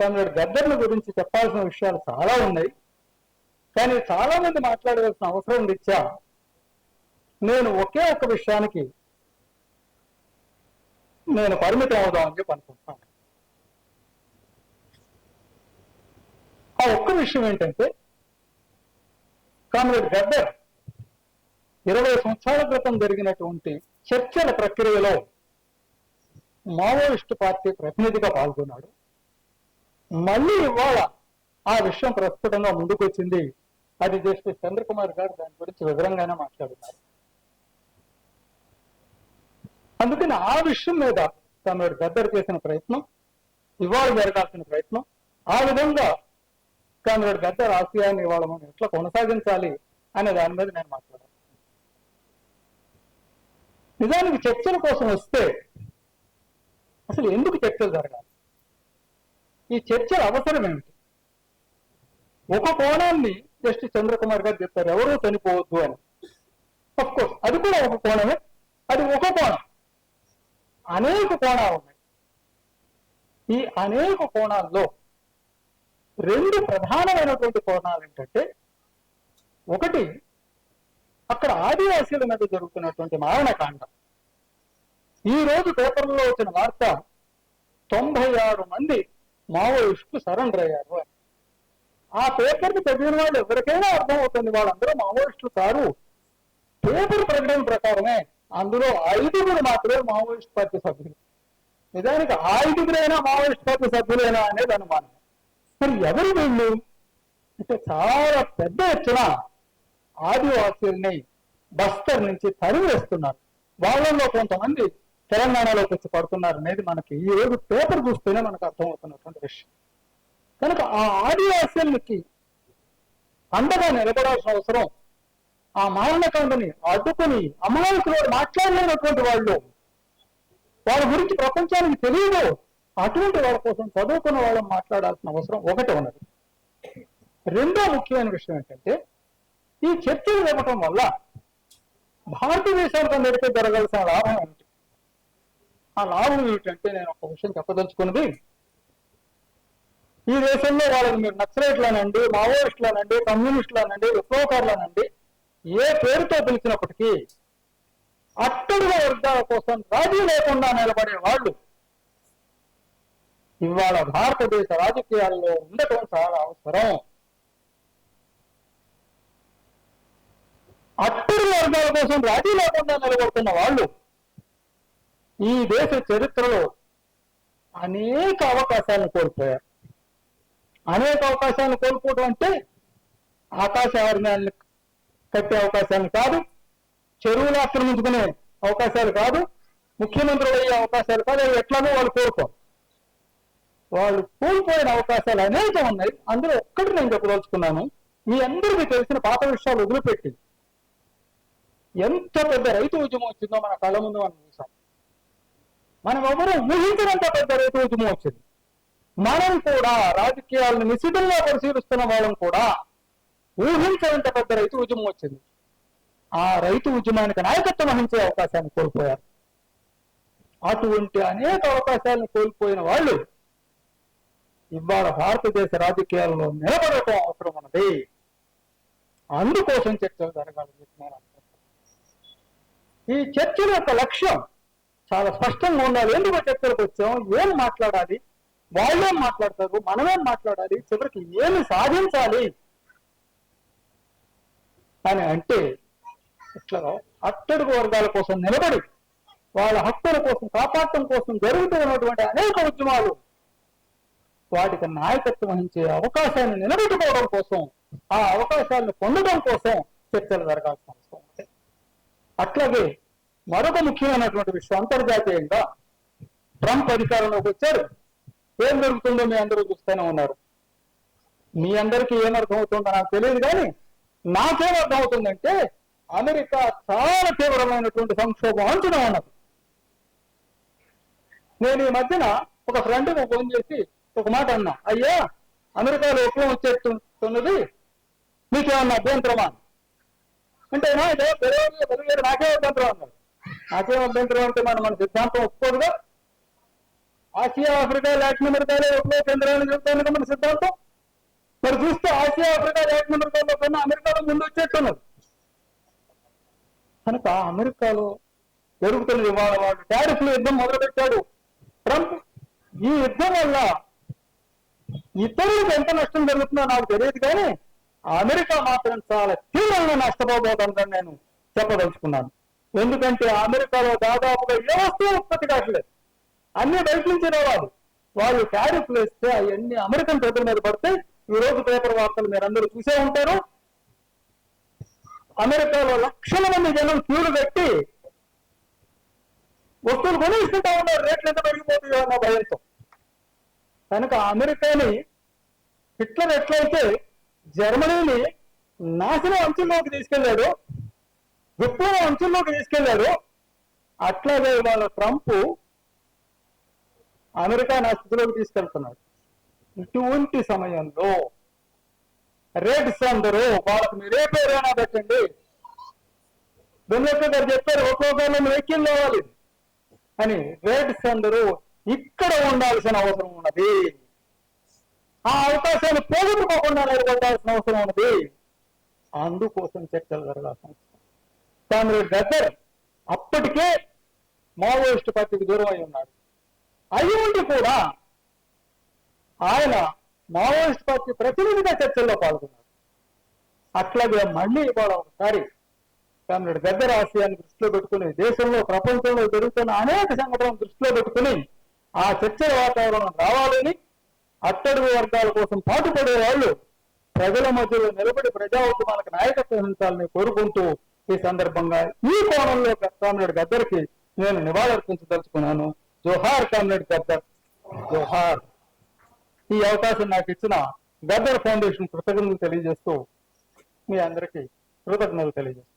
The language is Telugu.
కామ్రేడ్ గద్దర్ల గురించి చెప్పాల్సిన విషయాలు చాలా ఉన్నాయి. కానీ చాలా మంది మాట్లాడవలసిన అవసరం రీత్యా నేను ఒకే ఒక విషయానికి నేను పరిమితం అవుదామని చెప్పి అనుకుంటున్నాను. ఆ ఒక్క విషయం ఏంటంటే కామ్రేడ్ గద్దర్ ఇరవై సంవత్సరాల క్రితం జరిగినటువంటి చర్చల ప్రక్రియలో మావోయిస్టు పార్టీ ప్రతినిధిగా పాల్గొన్నాడు. మళ్ళీ ఇవాళ ఆ విషయం ప్రస్ఫుటంగా ముందుకొచ్చింది అది జస్టిస్ చంద్రకుమార్ గారు. దాని గురించి వివరంగానే మాట్లాడుతున్నారు. అందుకని ఆ విషయం మీద తమిళ గద్దర్ చేసిన ప్రయత్నం ఇవాళ జరగాల్సిన ప్రయత్నం ఆ విధంగా కామ్రేడ్ గద్దర్ ఆశయాన్ని ఇవాళ మనం ఎట్లా కొనసాగించాలి అనే దాని మీద నేను మాట్లాడాను. నిజానికి చర్చల కోసం వస్తే అసలు ఎందుకు చర్చలు జరగాలి? ఈ చర్చల అవసరం ఏమిటి ఒక కోణాన్ని జస్టిస్ చంద్రకుమార్ గారు చెప్పారు ఎవరూ చనిపోవద్దు అని. కోర్స్ అది కూడా ఒక కోణమే. అది ఒక కోణం. అనేక కోణాలు ఉన్నాయి. ఈ అనేక కోణాల్లో రెండు ప్రధానమైనటువంటి కోణాలు ఏంటంటే ఒకటి అక్కడ ఆదివాసీల మీద జరుగుతున్నటువంటి మారణకాండం. ఈ రోజు పేపర్లో వచ్చిన వార్త తొంభై ఆరు మంది మావోయిస్టులు సరెండర్ అయ్యారు ఆ పేపర్ని చదివిన వాళ్ళు ఎవరికైనా అర్థమవుతుంది వాళ్ళందరూ మావోయిస్టులు కారు. పేపర్ ప్రకటన ప్రకారమే అందులో ఐదుగురు మాత్రమే మావోయిస్ట్ పార్టీ సభ్యులు. నిజానికి ఐదుగురైనా మావోయిస్ట్ పార్టీ సభ్యులేనా అనేది అనుమానం. మరి ఎవరు వీళ్ళు? అంటే చాలా పెద్ద ఎత్తున ఆదివాసీల్ని బస్తర్ నుంచి తరివేస్తున్నారు వాళ్ళల్లో కొంతమంది తెలంగాణలోకి వచ్చి పడుతున్నారు అనేది మనకి ఈ రోజు పేపర్ చూస్తేనే మనకు అర్థమవుతున్నటువంటి విషయం. కనుక ఆ ఆదివాసీలకి అండగా నిలబడాల్సిన అవసరం ఆ మారణకాండని అడ్డుకుని అమాయకులు మాట్లాడలేనటువంటి వాళ్ళు వాళ్ళ గురించి ప్రపంచానికి తెలియదు. అటువంటి వాళ్ళ కోసం చదువుకున్న వాళ్ళని మాట్లాడాల్సిన అవసరం ఒకటి ఉన్నది. రెండో ముఖ్యమైన విషయం ఏంటంటే ఈ చర్చలు జరగటం వల్ల భారతదేశానికి అందరికీ జరగాల్సిన లాభం ఏమిటి? ఆ లాభం ఏమిటంటే నేను ఒక విషయం చెప్పదలుచుకున్నది ఈ దేశంలో వాళ్ళకి మీరు నక్సలైట్లనండి మావోయిస్టులనండి కమ్యూనిస్టులనండి విప్లవకారులనండి ఏ పేరుతో పిలిచినప్పటికీ అట్టడుగ వర్గాల కోసం రాజీ లేకుండా నిలబడే వాళ్ళు ఇవాళ భారతదేశ రాజకీయాల్లో ఉండటం చాలా అవసరం. అట్టడుగ వర్గాల కోసం రాజీ లేకుండా నిలబడుతున్న వాళ్ళు ఈ దేశ చరిత్రలో అనేక అవకాశాలను కోల్పోయారు. అనేక అవకాశాలను కోల్పోవడం అంటే ఆకాశ ఆర్మ్యాన్ని కట్టే అవకాశాలు కాదు చెరువులు ఆక్రమించుకునే అవకాశాలు కాదు ముఖ్యమంత్రులు అయ్యే అవకాశాలు కాదు అవి ఎట్లానో వాళ్ళు కోరుకోరు వాళ్ళు కోల్పోయిన అవకాశాలు అనేక ఉన్నాయి. అందులో ఒక్కటి నేను చెప్పదలుచుకున్నాను. మీ అందరికీ తెలిసిన పాత విషయాలు వదిలిపెట్టి. ఎంత పెద్ద రైతు ఉద్యమం వచ్చిందో మన కళ్ళ ముందు మనం చూసాం. మనం ఎవరు ఊహించినంత పెద్ద రైతు ఉద్యమం వచ్చింది మనం కూడా రాజకీయాలను నిశితంగా పరిశీలిస్తున్న వాళ్ళం కూడా ఊహించినంత పెద్ద రైతు ఉద్యమం వచ్చింది. ఆ రైతు ఉద్యమానికి నాయకత్వం వహించే అవకాశాన్ని కోల్పోయారు. అటువంటి అనేక అవకాశాలను కోల్పోయిన వాళ్ళు ఇవాళ భారతదేశ రాజకీయాల్లో నిలబడటం అవసరం ఉన్నది. అందుకోసం చర్చలు జరగాలని చెప్పి నేను అనుకుంటున్నాను. ఈ చర్చల యొక్క లక్ష్యం చాలా స్పష్టంగా ఉండాలి. ఎందుకు చర్చలకు వచ్చాం? ఏం మాట్లాడాలి? వాళ్ళేం మాట్లాడతారు? మనమేం మాట్లాడాలి? చివరికి ఏమి సాధించాలి? అని అంటే ఇట్లా అట్టడుగు వర్గాల కోసం నిలబడి వాళ్ళ హక్కుల కోసం కాపాడటం కోసం జరుగుతూ ఉన్నటువంటి అనేక ఉద్యమాలు వాటికి నాయకత్వం వహించే అవకాశాన్ని నిలబెట్టుకోవడం కోసం ఆ అవకాశాలను పొందడం కోసం చర్చలు జరగాల్సిన అవసరం ఉంది అట్లాగే మరొక ముఖ్యమైనటువంటి విషయం అంతర్జాతీయంగా ట్రంప్ అధికారంలోకి వచ్చారు. ఏం జరుగుతుందో మీ అందరూ చూస్తూనే ఉన్నారు. మీ అందరికీ ఏమర్థమవుతుందో నాకు తెలియదు కానీ నాకేం అర్థమవుతుందంటే అమెరికా చాలా తీవ్రమైనటువంటి సంక్షోభం అంచున ఉన్నది. నేను ఈ మధ్యన ఒక ఫ్రెండ్ ఫోన్ చేసి ఒక మాట అన్నా. అయ్యా అమెరికాలో ఎక్కువ వచ్చేస్తున్నది మీకేమన్నా అభ్యంతరమా? అంటే ఇదే పెరగదు పెరగలేదు నాకే అభ్యంతరం అన్నాడు నాకేం అభ్యంతరం అంటే మన మన సిద్ధాంతం ఒప్పుకోదుగా? ఆసియా ఆఫ్రికా లాటిన్ అమెరికాలో ఒకే కేంద్రాన్ని చెబుతాను మన సిద్ధాంతం? మరి చూస్తే ఆసియా ఆఫ్రికా లాటిన్ అమెరికాలో కన్నా అమెరికాలో ముందు వచ్చేట్టున్నారు కనుక అమెరికాలో జరుగుతున్న ఇవాళ వాడు టారిఫ్లు యుద్ధం మొదలుపెట్టాడు. ట్రంప్ ఈ యుద్ధం వల్ల ఇతరులకు ఎంత నష్టం జరుగుతుందో నాకు తెలియదు కానీ అమెరికా మాత్రం చాలా తీవ్రంగా నష్టపోబోతుందని నేను చెప్పదలుచుకున్నాను. ఎందుకంటే అమెరికాలో దాదాపుగా ఏ వస్తువు ఉత్పత్తి కావట్లేదు. అన్ని బయట నుంచి రావాలి. వాళ్ళు ట్యారిఫ్లు వేస్తే అవన్నీ అమెరికన్ ప్రజల మీద పడితే ఈ రోజు పేపర్ వార్తలు మీరు అందరూ చూసే ఉంటారు. అమెరికాలో లక్షల మంది జనం క్యూలు పెట్టి వస్తువులు ఇస్తుంటా ఉన్నారు. రేట్లు ఎంత పెరిగిపోతాయో అన్న భయంతో. కనుక అమెరికాని హిట్లర్ ఎట్లయితే జర్మనీని నాశనం అంచుల్లోకి తీసుకెళ్ళాడు విప్లవ అంచుల్లోకి తీసుకెళ్ళాడు అట్లాగే ఇవాళ ట్రంప్ అమెరికా నాస్థితిలోకి తీసుకెళ్తున్నాడు. ఇటువంటి సమయంలో రెడ్స్ అందరూ వాళ్ళకి మీరే పేరైనా పెట్టండి? దున్నెక్క గారు చెప్పారు ఒక్కొక్కరు వెహికల్ కావాలి అని. రెడ్స్ అందరూ ఇక్కడ ఉండాల్సిన అవసరం ఉన్నది. ఆ అవకాశాన్ని పోగొట్టుకోకుండా నిలబడాల్సిన అవసరం ఉన్నది. అందుకోసం చర్చలు జరగాల్సిన అవసరం కామ్రేడ్ గద్దర్ అప్పటికే మావోయిస్ట్ పార్టీకి దూరం అయి ఉన్నాడు. అయి ఉండి కూడా ఆయన మావోయిస్ట్ పార్టీ ప్రతినిధిగా చర్చల్లో పాల్గొన్నాడు. అట్లాగే మళ్ళీ ఇవాళ ఒకసారి కామ్రేడ్ గద్దర్ ఆశయాన్ని దృష్టిలో పెట్టుకుని దేశంలో ప్రపంచంలో జరుగుతున్న అనేక సంఘటనలు దృష్టిలో పెట్టుకుని ఆ చర్చల వాతావరణం రావాలని అట్టడుగు వర్గాల కోసం పాటుపడే వాళ్ళు ప్రజల మధ్యలో నిలబడి ప్రజా ఉద్యమాలకు నాయకత్వం వహించాలని కోరుకుంటూ ఈ సందర్భంగా ఈ కోణంలో కామ్రేడ్ గద్దర్కి నేను నివాళులర్పించదలుచుకున్నాను. జోహార్ కామ్రేడ్ గద్దర్. జోహార్. ఈ అవకాశం నాకు ఇచ్చిన గద్దర్ ఫౌండేషన్ కృతజ్ఞతలు తెలియజేస్తూ మీ అందరికీ కృతజ్ఞతలు తెలియజేస్తాను